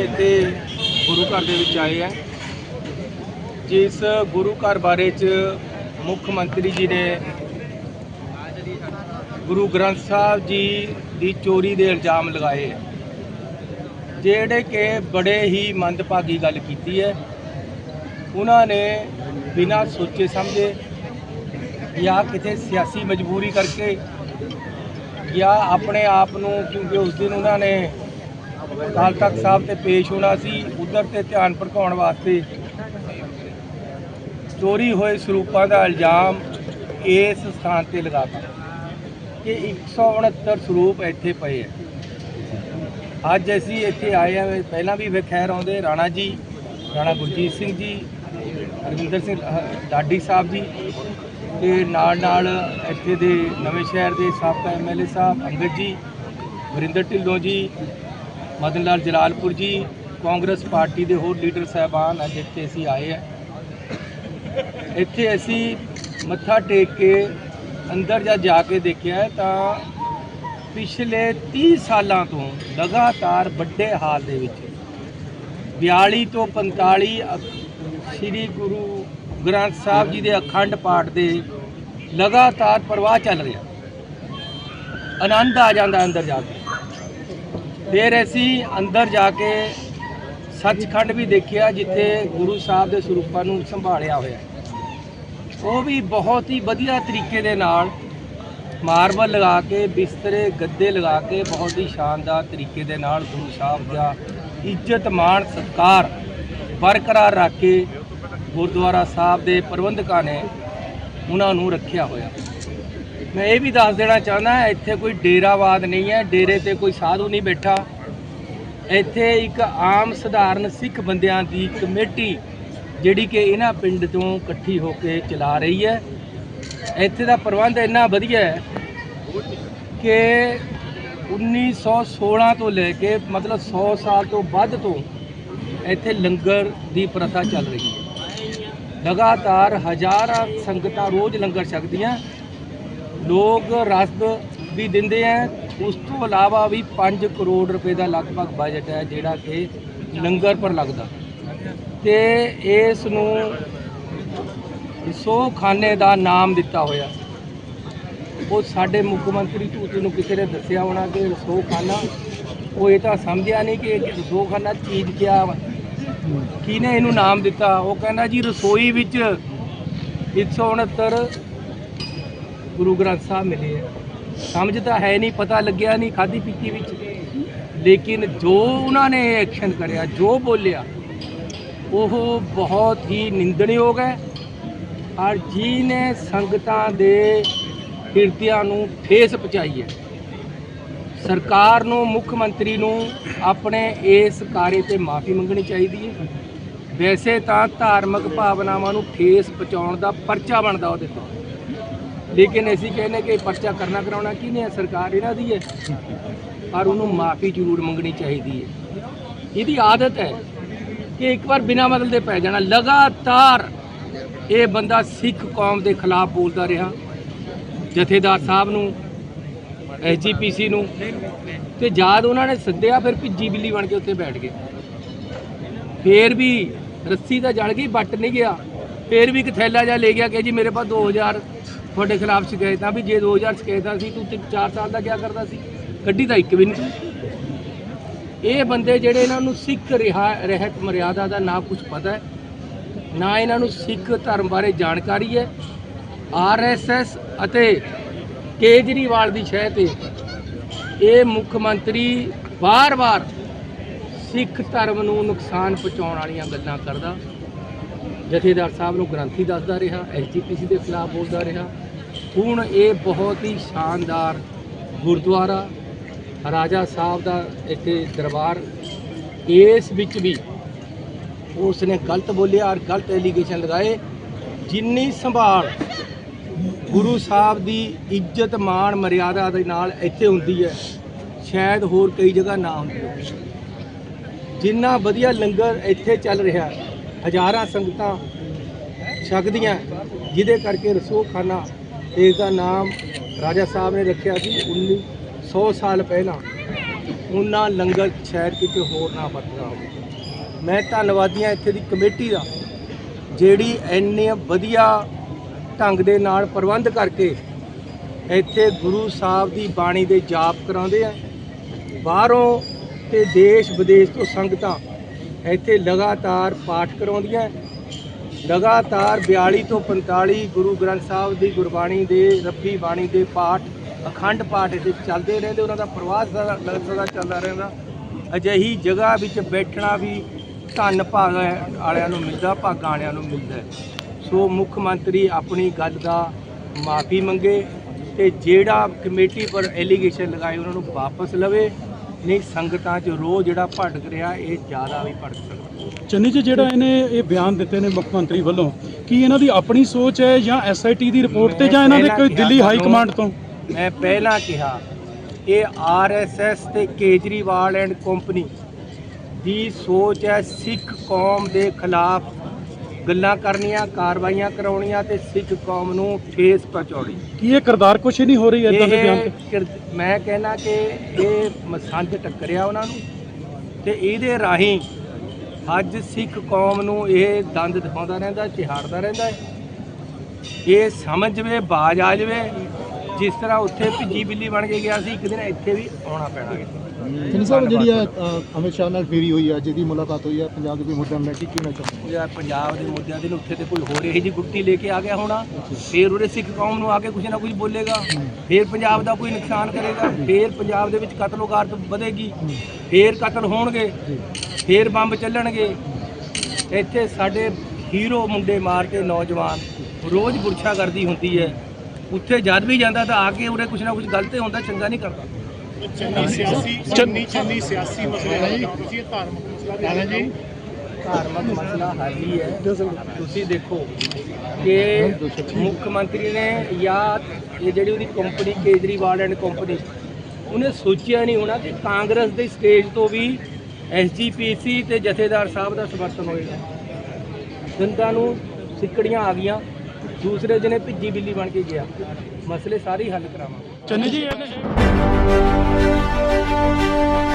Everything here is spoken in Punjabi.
ਗੁਰੂ ਘਰ ਦੇ ਵਿੱਚ ਆਏ ਆ। ਜਿਸ ਗੁਰੂ ਘਰ ਬਾਰੇ ਚ ਮੁੱਖ ਮੰਤਰੀ ਜੀ ਨੇ ਗੁਰੂ ਗ੍ਰੰਥ ਸਾਹਿਬ ਜੀ ਦੀ ਚੋਰੀ ਦੇ ਇਲਜ਼ਾਮ ਲਗਾਏ ਜਿਹੜੇ ਕਿ ਬੜੇ ਹੀ ਮੰਦਭਾਗੀ ਗੱਲ ਕੀਤੀ ਹੈ। ਉਹਨਾਂ ਨੇ ਬਿਨਾਂ ਸੋਚੇ ਸਮਝੇ ਜਾਂ ਕਿਤੇ ਸਿਆਸੀ ਮਜਬੂਰੀ ਕਰਕੇ ਜਾਂ ਆਪਣੇ ਆਪ ਨੂੰ ਕਿਉਂਕਿ ਉਸ ਦਿਨ ਉਹਨਾਂ ਨੇ ਅਕਾਲ ਤਖਤ ਸਾਹਿਬ ਤੇ ਪੇਸ਼ ਹੋਣਾ ਸੀ ਉਧਰ ਤੇ ਧਿਆਨ ਭਟਕਾਉਣ ਵਾਸਤੇ। ਚੋਰੀ ਹੋਏ ਸਰੂਪਾਂ ਦਾ ਇਲਜ਼ਾਮ ਇਸ ਸਥਾਨ ਤੇ ਲਗਾਤਾ ਕਿ 169 ਸਰੂਪ ਇੱਥੇ ਪਏ ਆ। ਅੱਜ ਅਸੀਂ ਇੱਥੇ ਆਏ ਆ ਪਹਿਲਾਂ ਵੀ ਫਿਰ ਖੈਰ ਆਉਂਦੇ ਰਾਣਾ ਜੀ ਰਾਣਾ ਗੁਰਜੀਤ ਸਿੰਘ ਜੀ ਅਰਵਿੰਦਰ ਸਿੰਘ ਅਹ, ਲਾਡੀ ਸਾਹਿਬ ਜੀ ਤੇ ਨਾਲ ਨਾਲ ਇੱਥੇ ਦੇ ਨਵੇਂ ਸ਼ਹਿਰ ਦੇ ਸਾਬਕਾ ਐਮਐਲਏ ਸਾਹਿਬ ਅੰਗਦ ਜੀ ਵਰਿੰਦਰ ਢਿੱਲੋਂ ਜੀ ਮਦਨ ਲਾਲ ਜਲਾਲਪੁਰ ਜੀ, ਕਾਂਗਰਸ ਪਾਰਟੀ ਦੇ ਹੋਰ ਲੀਡਰ ਸਾਹਿਬਾਨ ਅੱਜ ਇੱਥੇ ਅਸੀਂ ਆਏ ਆ ਇੱਥੇ ਅਸੀਂ ਮੱਥਾ ਟੇਕ ਕੇ ਅੰਦਰ ਜਾ ਜਾ ਕੇ ਦੇਖਿਆ ਤਾਂ ਪਿਛਲੇ 30 ਸਾਲਾਂ ਤੋਂ ਲਗਾਤਾਰ ਵੱਡੇ ਹਾਲ ਦੇ ਵਿੱਚ 42 ਤੋਂ 45 ਸ੍ਰੀ ਗੁਰੂ ਗ੍ਰੰਥ ਸਾਹਿਬ ਜੀ ਦੇ ਅਖੰਡ ਪਾਠ ਦੇ ਲਗਾਤਾਰ ਪ੍ਰਵਾਹ ਚੱਲ ਰਿਹਾ। ਆਨੰਦ ਆ ਜਾਂਦਾ ਅੰਦਰ ਜਾ ਕੇ। ਫਿਰ ਅਸੀਂ ਅੰਦਰ ਜਾ ਕੇ ਸੱਚਖੰਡ ਵੀ ਦੇਖਿਆ, ਜਿੱਥੇ ਗੁਰੂ ਸਾਹਿਬ ਦੇ ਸਰੂਪਾਂ ਨੂੰ ਸੰਭਾਲਿਆ ਹੋਇਆ ਉਹ ਵੀ ਬਹੁਤ ਹੀ ਵਧੀਆ ਤਰੀਕੇ ਦੇ ਨਾਲ ਮਾਰਬਲ ਲਗਾ ਕੇ, ਬਿਸਤਰੇ, ਗੱਦੇ ਲਗਾ ਕੇ, ਬਹੁਤ ਹੀ ਸ਼ਾਨਦਾਰ ਤਰੀਕੇ ਦੇ ਨਾਲ ਗੁਰੂ ਸਾਹਿਬ ਦਾ ਇੱਜ਼ਤ, ਮਾਣ, ਸਤਿਕਾਰ ਬਰਕਰਾਰ ਰੱਖ ਕੇ ਗੁਰਦੁਆਰਾ ਸਾਹਿਬ ਦੇ ਪ੍ਰਬੰਧਕਾਂ ਨੇ ਉਹਨਾਂ ਨੂੰ ਰੱਖਿਆ ਹੋਇਆ। ਮੈਂ ਇਹ ਵੀ ਦੱਸ ਦੇਣਾ ਚਾਹੁੰਦਾ, ਇੱਥੇ ਕੋਈ ਡੇਰਾਵਾਦ ਨਹੀਂ ਹੈ, ਡੇਰੇ ਤੇ ਕੋਈ ਸਾਧੂ ਨਹੀਂ ਬੈਠਾ। ਇੱਥੇ ਇੱਕ ਆਮ ਸਧਾਰਨ ਸਿੱਖ ਬੰਦਿਆਂ ਦੀ ਕਮੇਟੀ, ਜਿਹੜੀ ਕਿ ਇਹਨਾਂ ਪਿੰਡ ਤੋਂ ਇਕੱਠੀ ਹੋ ਕੇ ਚਲਾ ਰਹੀ ਹੈ। ਇੱਥੇ ਦਾ ਪ੍ਰਬੰਧ ਇੰਨਾ ਵਧੀਆ ਹੈ ਕਿ 1916 ਤੋਂ ਲੈ ਕੇ, ਮਤਲਬ 100 ਸਾਲ ਤੋਂ ਵੱਧ ਤੋਂ ਇੱਥੇ ਲੰਗਰ ਦੀ ਪ੍ਰਥਾ ਚੱਲ ਰਹੀ ਹੈ। ਲਗਾਤਾਰ ਹਜ਼ਾਰਾਂ ਸੰਗਤਾਂ ਰੋਜ਼ ਲੰਗਰ ਛਕਦੀਆਂ। ਲੋਕ ਰਸਦ ਵੀ ਦਿੰਦੇ ਆ। ਉਸ ਤੋਂ ਇਲਾਵਾ ਵੀ 5 ਕਰੋੜ ਰੁਪਏ ਦਾ ਲਗਭਗ ਬਜਟ ਹੈ, ਜਿਹੜਾ ਕਿ ਲੰਗਰ ਪਰ ਲੱਗਦਾ। ਤੇ ਇਸ ਨੂੰ ਸੋ ਖਾਨੇ ਦਾ ਨਾਮ ਦਿੱਤਾ ਹੋਇਆ। ਉਹ ਸਾਡੇ ਮੁੱਖ ਮੰਤਰੀ ਝੂਠੀ ਨੂੰ ਕਿਸੇ ਨੇ ਦੱਸਿਆ ਹੋਣਾ ਕਿ ਰਸੋ ਖਾਨਾ ਉਹ ਇਹ ਤਾਂ ਸਮਝਿਆ ਨਹੀਂ ਕਿ ਰਸੋ ਖਾਨਾ ਚੀਜ਼ ਕਿਆ ਵਾ। ਕਿਹਨੇ ਇਹਨੂੰ ਨਾਮ ਦਿੱਤਾ? ਉਹ ਕਹਿੰਦਾ ਜੀ ਰਸੋਈ ਵਿੱਚ 169 ਗੁਰੂ ਗ੍ਰੰਥ ਸਾਹਿਬ ਮਿਲੇ ਆ। ਸਮਝ ਤਾਂ ਹੈ ਨਹੀਂ, ਪਤਾ ਲੱਗਿਆ ਨਹੀਂ ਖਾਦੀ ਪੀਤੀ ਵਿੱਚ। ਲੇਕਿਨ ਜੋ ਉਹਨਾਂ ਨੇ ਐਕਸ਼ਨ ਕਰਿਆ, ਜੋ ਬੋਲਿਆ, ਉਹ ਬਹੁਤ ਹੀ ਨਿੰਦਣਯੋਗ ਹੈ। ਔਰ ਜੀ ਨੇ ਸੰਗਤਾਂ ਦੇ ਹਿਰਦਿਆਂ ਨੂੰ ਠੇਸ ਪਹੁੰਚਾਈ ਹੈ। ਸਰਕਾਰ ਨੂੰ, ਮੁੱਖ ਮੰਤਰੀ ਨੂੰ ਆਪਣੇ ਇਸ ਕਾਰੇ ਤੇ ਮਾਫੀ ਮੰਗਣੀ ਚਾਹੀਦੀ ਹੈ। ਵੈਸੇ ਤਾਂ ਧਾਰਮਿਕ ਭਾਵਨਾਵਾਂ ਨੂੰ ਠੇਸ ਪਹੁੰਚਾਉਣ ਦਾ ਪਰਚਾ ਬਣਦਾ ਉਹਦੇ ਤੋਂ। ਲੇਕਿਨ ਅਸੀਂ ਕਹਿੰਦੇ ਕਿ ਪਰਚਾ ਕਰਨਾ ਕਰਾਉਣਾ ਕਿਹਨੇ ਹੈ? ਸਰਕਾਰ ਇਹਨਾਂ ਦੀ ਹੈ। ਪਰ ਉਹਨੂੰ ਮਾਫੀ ਜ਼ਰੂਰ ਮੰਗਣੀ ਚਾਹੀਦੀ ਹੈ। ਇਹਦੀ ਆਦਤ ਹੈ ਕਿ ਇੱਕ ਵਾਰ ਬਿਨਾਂ ਮਤਲਬ ਦੇ ਪੈ ਜਾਣਾ। ਲਗਾਤਾਰ ਇਹ ਬੰਦਾ ਸਿੱਖ ਕੌਮ ਦੇ ਖਿਲਾਫ ਬੋਲਦਾ ਰਿਹਾ। ਜਥੇਦਾਰ ਸਾਹਿਬ ਨੂੰ ਐਸਜੀਪੀਸੀ ਨੂੰ ਤੇ ਜਦ ਉਹਨਾਂ ਨੇ ਸੱਦਿਆ, ਫਿਰ ਭਿੱਜੀ ਬਿੱਲੀ ਬਣ ਕੇ ਉੱਥੇ ਬੈਠ ਗਏ। ਫੇਰ ਵੀ ਰੱਸੀ ਤਾਂ ਜਲ ਗਈ, ਵੱਟ ਨਹੀਂ ਗਿਆ। ਫੇਰ ਵੀ ਇੱਕ ਥੈਲਾ ਜਿਹਾ ਲੈ ਗਿਆ ਕਿ ਜੀ ਮੇਰੇ ਪਾਸ 2000 ਤੁਹਾਡੇ ਖਿਲਾਫ ਸ਼ਿਕਾਇਤਾਂ ਵੀ ਜੇ 2000 ਸ਼ਿਕਾਇਤਾਂ ਸੀ, ਤੂੰ 4 ਸਾਲ ਦਾ ਕੀ ਕਰਦਾ ਸੀ? ਕੱਢੀ ਤਾਂ ਇੱਕ ਵੀ ਨਹੀਂ ਇਹ ਬੰਦੇ ਜਿਹੜੇ ਇਹਨਾਂ ਨੂੰ ਸਿੱਖ ਰਿਹਾ, ਰਹਿਤ ਮਰਿਆਦਾ ਦਾ ਨਾ ਕੁਝ ਪਤਾ ਹੈ, ਨਾ ਇਹਨਾਂ ਨੂੰ ਸਿੱਖ ਧਰਮ ਬਾਰੇ ਜਾਣਕਾਰੀ ਹੈ। ਆਰਐਸਐਸ ਅਤੇ ਕੇਜਰੀਵਾਲ ਦੀ ਸ਼ਹਿ ਤੇ ਇਹ ਮੁੱਖ ਮੰਤਰੀ ਵਾਰ-ਵਾਰ ਸਿੱਖ ਧਰਮ ਨੂੰ ਨੁਕਸਾਨ ਪਹੁੰਚਾਉਣ ਵਾਲੀਆਂ ਗੱਲਾਂ ਕਰਦਾ। ਜਥੇਦਾਰ ਸਾਹਿਬ ਨੂੰ ਗ੍ਰੰਥੀ ਦੱਸਦਾ ਰਿਹਾ ਐਸਜੀਪੀਸੀ ਦੇ ਖਿਲਾਫ ਬੋਲਦਾ ਰਿਹਾ। ਹੁਣ ਇਹ ਬਹੁਤ ਹੀ ਸ਼ਾਨਦਾਰ ਗੁਰਦੁਆਰਾ ਰਾਜਾ ਸਾਹਿਬ ਦਾ ਇੱਥੇ ਦਰਬਾਰ, ਇਸ ਵਿੱਚ ਵੀ ਉਸ ਨੇ ਗਲਤ ਬੋਲਿਆ ਔਰ ਗਲਤ ਐਲੀਗੇਸ਼ਨ ਲਗਾਏ। ਜਿੰਨੀ ਸੰਭਾਲ ਗੁਰੂ ਸਾਹਿਬ ਦੀ ਇੱਜ਼ਤ, ਮਾਣ, ਮਰਿਆਦਾ ਦੇ ਨਾਲ ਇੱਥੇ ਹੁੰਦੀ ਹੈ, ਸ਼ਾਇਦ ਹੋਰ ਕਈ ਜਗ੍ਹਾ ਨਾ ਹੁੰਦੀ ਜਿੰਨਾ ਵਧੀਆ ਲੰਗਰ ਇੱਥੇ ਚੱਲ ਰਿਹਾ, ਹਜ਼ਾਰਾਂ ਸੰਗਤਾਂ ਛਕਦੀਆਂ, ਜਿਹਦੇ ਕਰਕੇ ਰਸੋਖਾਨਾ ਇਸ ਦਾ ਨਾਮ ਰਾਜਾ ਸਾਹਿਬ ਨੇ ਰੱਖਿਆ ਸੀ 1900 ਸਾਲ ਪਹਿਲਾਂ। ਉਹਨਾਂ ਲੰਗਰ ਸ਼ਾਇਦ ਕਿਤੇ ਹੋਰ ਨਾ ਵਰਤਦਾ ਹੋਵੇ। ਮੈਂ ਧੰਨਵਾਦੀ ਹਾਂ ਇੱਥੇ ਦੀ ਕਮੇਟੀ ਦਾ, ਜਿਹੜੀ ਇੰਨੇ ਵਧੀਆ ਢੰਗ ਦੇ ਨਾਲ ਪ੍ਰਬੰਧ ਕਰਕੇ ਇੱਥੇ ਗੁਰੂ ਸਾਹਿਬ ਦੀ ਬਾਣੀ ਦੇ ਜਾਪ ਕਰਾਉਂਦੇ ਆ। ਬਾਹਰੋਂ ਤੇ ਦੇਸ਼ ਵਿਦੇਸ਼ ਤੋਂ ਸੰਗਤਾਂ ਇੱਥੇ ਲਗਾਤਾਰ ਪਾਠ ਕਰਾਉਂਦੀਆਂ ਲਗਾਤਾਰ 42 ਤੋਂ 45 ਗੁਰੂ ਗ੍ਰੰਥ ਸਾਹਿਬ ਦੀ ਗੁਰਬਾਣੀ ਦੇ, ਰੱਬੀ ਬਾਣੀ ਦੇ ਪਾਠ, ਅਖੰਡ ਪਾਠ ਇੱਥੇ ਚੱਲਦੇ ਰਹਿੰਦੇ, ਉਹਨਾਂ ਦਾ ਪ੍ਰਵਾਸ ਸਦਾ ਚੱਲਦਾ ਰਹਿੰਦਾ। ਅਜਿਹੀ ਜਗ੍ਹਾ ਵਿੱਚ ਬੈਠਣਾ ਵੀ ਧੰਨ ਭਾਗ ਵਾਲਿਆਂ ਨੂੰ ਮਿਲਦਾ, ਭਾਗਾਂ ਵਾਲਿਆਂ ਨੂੰ ਮਿਲਦਾ ਸੋ ਮੁੱਖ ਮੰਤਰੀ ਆਪਣੀ ਗੱਲ ਦਾ ਮਾਫੀ ਮੰਗੇ ਤੇ ਜਿਹੜਾ ਕਮੇਟੀ ਪਰ ਐਲੀਗੇਸ਼ਨ ਲਗਾਏ, ਉਹਨਾਂ ਨੂੰ ਵਾਪਸ ਲਵੇ। ਨਹੀਂ ਸੰਗਤਾਂ 'ਚ ਰੋਹ ਜਿਹੜਾ ਭੜਕ ਰਿਹਾ ਇਹ ਜ਼ਿਆਦਾ ਵੀ ਭੜਕ ਸਕਦਾ। ਚੰਨੀ ਜੀ ਜਿਹੜਾ ਇਹਨੇ ਇਹ ਬਿਆਨ ਦਿੱਤੇ ਨੇ ਮੁੱਖ ਮੰਤਰੀ ਵੱਲੋਂ ਕੀ ਇਹਨਾਂ ਦੀ ਆਪਣੀ ਸੋਚ ਹੈ ਜਾਂ ਐਸਆਈਟੀ ਦੀ ਰਿਪੋਰਟ ਤੇ ਜਾਂ ਇਹਨਾਂ ਦੇ ਕੋਈ ਦਿੱਲੀ ਹਾਈ ਕਮਾਂਡ ਤੋਂ? ਮੈਂ ਪਹਿਲਾਂ ਕਿਹਾ ਇਹ ਆਰਐਸਐਸ ਤੇ ਕੇਜਰੀਵਾਲ ਐਂਡ ਕੰਪਨੀ ਦੀ ਸੋਚ ਹੈ ਸਿੱਖ ਕੌਮ ਦੇ ਖਿਲਾਫ ਗੱਲਾਂ ਕਰਨੀਆਂ ਕਾਰਵਾਈਆਂ ਕਰਾਉਣੀਆਂ ਤੇ ਸਿੱਖ ਕੌਮ ਨੂੰ ਠੇਸ ਪਹੁੰਚਾਉਣੀ। ਕੀ ਇਹ ਕਰਦਾਰ ਕੁਛ ਨਹੀਂ ਹੋ ਰਹੀ ਇਦਾਂ ਦੇ ਬਿਆਨ ਤੇ? ਮੈਂ ਕਹਿਣਾ ਕਿ ਇਹ ਮਸੰਦ ਟੱਕਰਿਆ ਉਹਨਾਂ ਨੂੰ ਤੇ ਇਹਦੇ ਰਾਹੀਂ ਅੱਜ ਸਿੱਖ ਕੌਮ ਨੂੰ ਇਹ ਦੰਦ ਦਿਖਾਉਂਦਾ ਰਹਿੰਦਾ ਚਿਹਾੜਦਾ ਰਹਿੰਦਾ ਹੈ। ਇਹ ਸਮਝ ਜਵੇ ਬਾਜ ਆ ਜਵੇ ਜਿਸ ਤਰ੍ਹਾਂ ਉੱਥੇ ਭਿੱਜੀ ਬਿੱਲੀ ਬਣ ਕੇ ਗਿਆ ਸੀ ਇੱਕ ਦਿਨ ਇੱਥੇ ਵੀ ਆਉਣਾ ਪੈਣਾ ਹੈ। ਸਿੰਘ ਸਾਹਿਬ ਜਿਹੜੀ ਆ ਅਮਿਤ ਸ਼ਾਹ ਨਾਲ ਫੇਰੀ ਹੋਈ ਆ ਜਿਹਦੀ ਮੁਲਾਕਾਤ ਹੋਈ ਆ, ਪੰਜਾਬ ਦੇ ਕੋਈ ਮੁੱਦਿਆਂ ਨੂੰ ਲੈ ਕੇ ਕਿਉਂ ਨਾ ਚਾਹੁੰਦੇ ਯਾਰ, ਪੰਜਾਬ ਦੇ ਮੁੱਦਿਆਂ ਦੇ ਉੱਥੇ ਤੇ ਕੋਈ ਹੋਰ ਇਹੀ ਜੀ ਗੁੱਟੀ ਲੈ ਕੇ ਆ ਗਿਆ ਹੋਣਾ, ਫੇਰ ਉਹਦੇ ਸਿੱਖ ਕੌਮ ਨੂੰ ਆ ਕੇ ਕੁਝ ਨਾ ਕੁਝ ਬੋਲੇਗਾ, ਫੇਰ ਪੰਜਾਬ ਦਾ ਕੋਈ ਨੁਕਸਾਨ ਕਰੇਗਾ, ਫੇਰ ਪੰਜਾਬ ਦੇ ਵਿੱਚ ਕਤਲੋਗਾਰਤ ਵਧੇਗੀ, ਫੇਰ ਕਤਲ ਹੋਣਗੇ, ਫੇਰ ਬੰਬ ਚੱਲਣਗੇ। ਇੱਥੇ ਸਾਡੇ ਹੀਰੋ ਮੁੰਡੇ ਮਾਰ ਕੇ ਨੌਜਵਾਨ ਰੋਜ਼ ਗੁਰਛਾਗਰਦੀ ਹੁੰਦੀ ਹੈ, ਉੱਥੇ ਜਦ ਵੀ ਜਾਂਦਾ ਤਾਂ ਆ ਕੇ ਉਰੇ ਕੁਝ ਨਾ ਕੁਝ ਗਲਤ ਹੁੰਦਾ, ਚੰਗਾ ਨਹੀਂ ਕਰਦਾ। ਚੰਨੀ ਸਿਆਸੀ ਚੰਨੀ ਚੰਨੀ ਸਿਆਸੀ ਮਸਲੇ ਕਰੋ ਤੁਸੀਂ ਇਹ ਧਾਰਮਿਕ ਮਸਲਾ ਵੀ ਜੀ ਧਾਰਮਿਕ ਮਸਲਾ ਹੱਲ ਹੀ। ਹੈ ਤੁਸੀਂ ਦੇਖੋ ਕਿ ਮੁੱਖ ਮੰਤਰੀ ਨੇ ਜਾਂ ਇਹ ਜਿਹੜੀ ਉਹਦੀ ਕੰਪਨੀ ਕੇਜਰੀਵਾਲ ਐਂਡ ਕੰਪਨੀ ਉਹਨੇ ਸੋਚਿਆ ਨਹੀਂ ਹੋਣਾ ਕਿ ਕਾਂਗਰਸ ਦੇ ਸਟੇਜ ਤੋਂ ਵੀ ਐਸਜੀਪੀਸੀ ਤੇ ਜਥੇਦਾਰ ਸਾਹਿਬ ਦਾ ਸਮਰਥਨ ਹੋਏਗਾ। ਜਨਤਾ ਨੂੰ ਸਿੱਕੜੀਆਂ ਆ ਗਈਆਂ ਦੂਸਰੇ ਦਿਨੇ ਭਿੱਜੀ ਬਿੱਲੀ ਬਣ ਕੇ ਗਿਆ। ਮਸਲੇ ਸਾਰੇ ਹੱਲ ਕਰਾਵਾਂਗੇ। ਚੰਨੀ ਜੀ ਇਹਨੇ